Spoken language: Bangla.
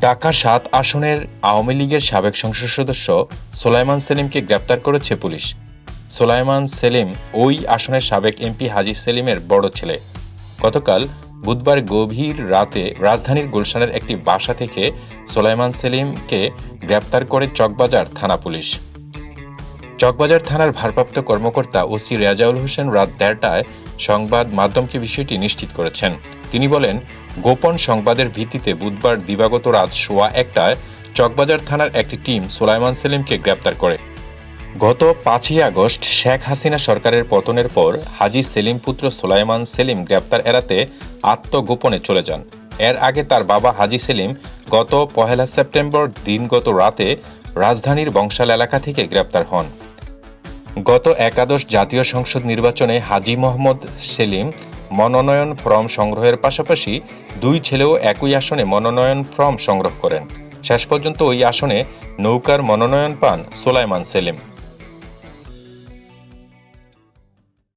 ঢাকা সাত আসনের আওয়ামী লীগের সাবেক সংসদ সদস্য সোলাইমান সেলিমকে গ্রেপ্তার করেছে পুলিশ। সোলাইমান সেলিম ওই আসনের সাবেক এমপি হাজি সেলিমের বড় ছেলে। গতকাল বুধবার গভীর রাতে রাজধানীর গুলশানের একটি বাসা থেকে সোলাইমান সেলিমকে গ্রেপ্তার করে চকবাজার থানা পুলিশ। চকবাজার থানার ভারপ্রাপ্ত কর্মকর্তা ওসি রেজাউল হোসেন রাত দেড়টায় সংবাদ মাধ্যমকে বিষয়টি নিশ্চিত করেছেন। তিনি বলেন, গোপন সংবাদের ভিত্তিতে বুধবার দিবাগত রাত সোয়া একটায় চকবাজার থানার একটি টিম সোলাইমান সেলিমকে গ্রেপ্তার করে। গত পাঁচই আগস্ট শেখ হাসিনা সরকারের পতনের পর হাজি সেলিম পুত্র সোলাইমান সেলিম গ্রেপ্তার এড়াতে আত্মগোপনে চলে যান। এর আগে তার বাবা হাজি সেলিম গত পহেলা সেপ্টেম্বর দিনগত রাতে রাজধানীর বংশাল এলাকা থেকে গ্রেপ্তার হন। গত একাদশ জাতীয় সংসদ নির্বাচনে হাজি মোহাম্মদ সেলিম মনোনয়ন ফর্ম সংগ্রহের পাশাপাশি দুই ছেলেও একই আসনে মনোনয়ন ফর্ম সংগ্রহ করেন। শেষ পর্যন্ত ওই আসনে নৌকার মনোনয়ন পান সোলাইমান সেলিম।